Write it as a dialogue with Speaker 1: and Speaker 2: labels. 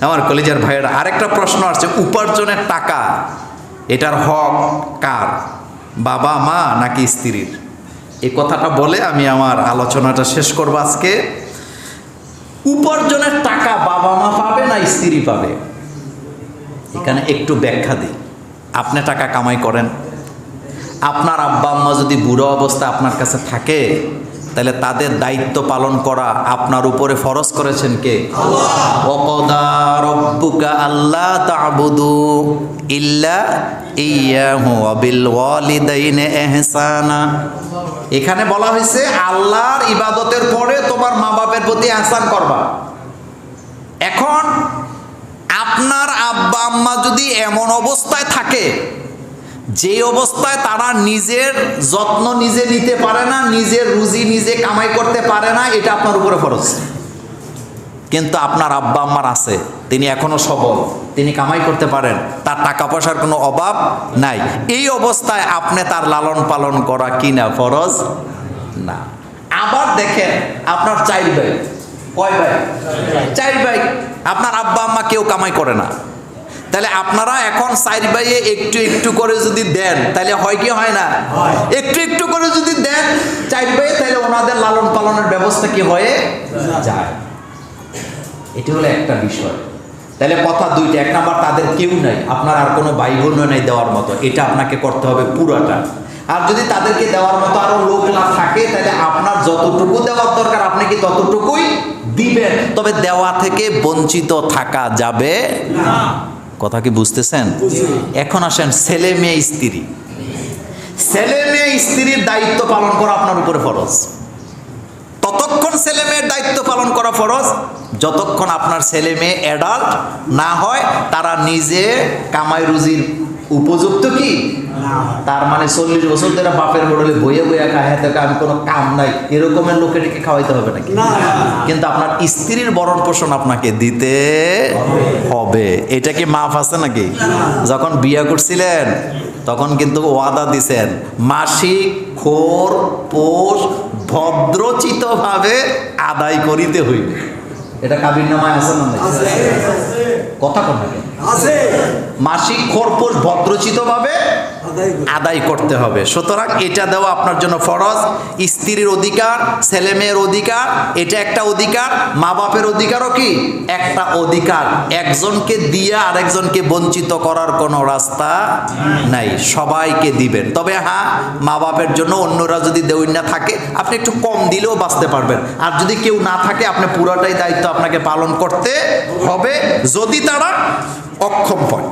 Speaker 1: আমার কলেজের ভাইয়ের, আরেকটা প্রশ্ন আসছে, উপার্জনের টাকা, এটার হক কার? বাবা, মা নাকি স্ত্রীর? এই কথাটা বলে আমি আমার আলোচনাটা শেষ করব আজকে। উপার্জনের টাকা বাবা, মা পাবে না স্ত্রী পাবে? এখানে একটু ব্যাখ্যা দিই। আপনি টাকা কামাই করেন। আপনার আব্বা, আম্মা যদি বুড়ো অবস্থা আপনার কাছে থাকে তাহলে তাদের দায়িত্ব পালন করা আপনার উপরে ফরজ করেছেন কে? রব্বুকা আল্লাহ তাবুদু ইল্লা ইয়াহু ওয়ালিদাইনে এখানে বলা হয়েছে আল্লাহর ইবাদতের পরে তোমার মা বাপের প্রতি এহসান করবা। এখন আপনার আব্বা আম্মা যদি এমন অবস্থায় থাকে যে অবস্থায় তারা নিজের যত্ন নিজে নিতে পারে না, নিজের রুজি নিজে কামাই করতে পারে না, এটা আপনার উপরে খরচ কিন্তু আপনার আব্বা আম্মার আছে, তিনি এখনও সবল, তিনি কামাই করতে পারেন, তার টাকা পয়সার কোনো অভাব নাই। এই অবস্থায় আপনি তার লালন পালন করা কি না ফরজ? না। আবার দেখেন, আপনার চাইল ভাই, কয় ভাই? চাইল ভাই। আপনার আব্বা আম্মা কেউ কামাই করে না। তাহলে আপনারা এখন সাইড বাইয়ে একটু একটু করে যদি দেন তাহলে হয় কি হয় না? একটু একটু করে যদি দেন চাইড বাইয়ে তাহলে ওনাদের লালন পালনের ব্যবস্থা কি হয়ে যায়। এটি হলো একটা বিষয়। তাহলে কথা দুইটা এক নাম্বার তাদের কেউ নাই আপনার আর কোনো ভাই বোনও নাই দেওয়ার মতো এটা আপনাকে করতে হবে পুরাটা। আর যদি তাদেরকে দেওয়ার মতো আরও লোক না থাকে তাহলে আপনার যতটুকু দেওয়ার দরকার আপনি কি ততটুকুই দিবেন? তবে দেওয়া থেকে বঞ্চিত থাকা যাবে কথা কি বুঝতেছেন? এখন আসেন ছেলে মেয়ে স্ত্রী। ছেলে মেয়ে স্ত্রীর দায়িত্ব পালন করা আপনার উপরে ফরজ। ততক্ষণ ছেলে মেয়ের দায়িত্ব পালন করা ফরজ যতক্ষণ আপনার ছেলে মেয়ে অ্যাডাল্ট না হয় তারা নিজে কামাই রুজির উপযুক্ত কি? তার মানে চল্লিশ বছর ধরে বাপের হোটেলে বইয়ে বইয়ে খায় থেকে আমি কোনো কাম নাই। এরকমের লোকেরকে খাওয়াইতে হবে নাকি? কিন্তু আপনার স্ত্রীর বরণ পোষণ আপনাকে দিতে হবে। এটা কি মাফ আছে নাকি? যখন বিয়ে করছিলেন তখন কিন্তু ওয়াদা দিছেন মাসিক খোর পোষ ভদ্রচিতভাবে আদায় করিতে হইবে। এটা কাবির নামায় আছে না নাই? কথা কেন? মাসিক খোরপোষ ভদ্রচিতভাবে আদায় করতে। হবে। সুতরাং এটা দেওয়া আপনার জন্য ফরজ। স্ত্রীর অধিকার ছেলে মেয়ের অধিকার এটা একটা অধিকার। মা বাপের অধিকারও কি? একটা অধিকার। একজনকে দিয়ে আরেকজনকে বঞ্চিত করার কোনো রাস্তা নাই। সবাইকে দিবেন। তবে হ্যাঁ মা বাপের জন্য অন্যরা যদি দেউন না থাকে আপনি একটু কম দিলেও বাঁচতে পারবেন। আর যদি কেউ না থাকে আপনি পুরোটাই দায়িত্ব আপনাকে পালন করতে হবে যদি তারা অক্ষম হয়।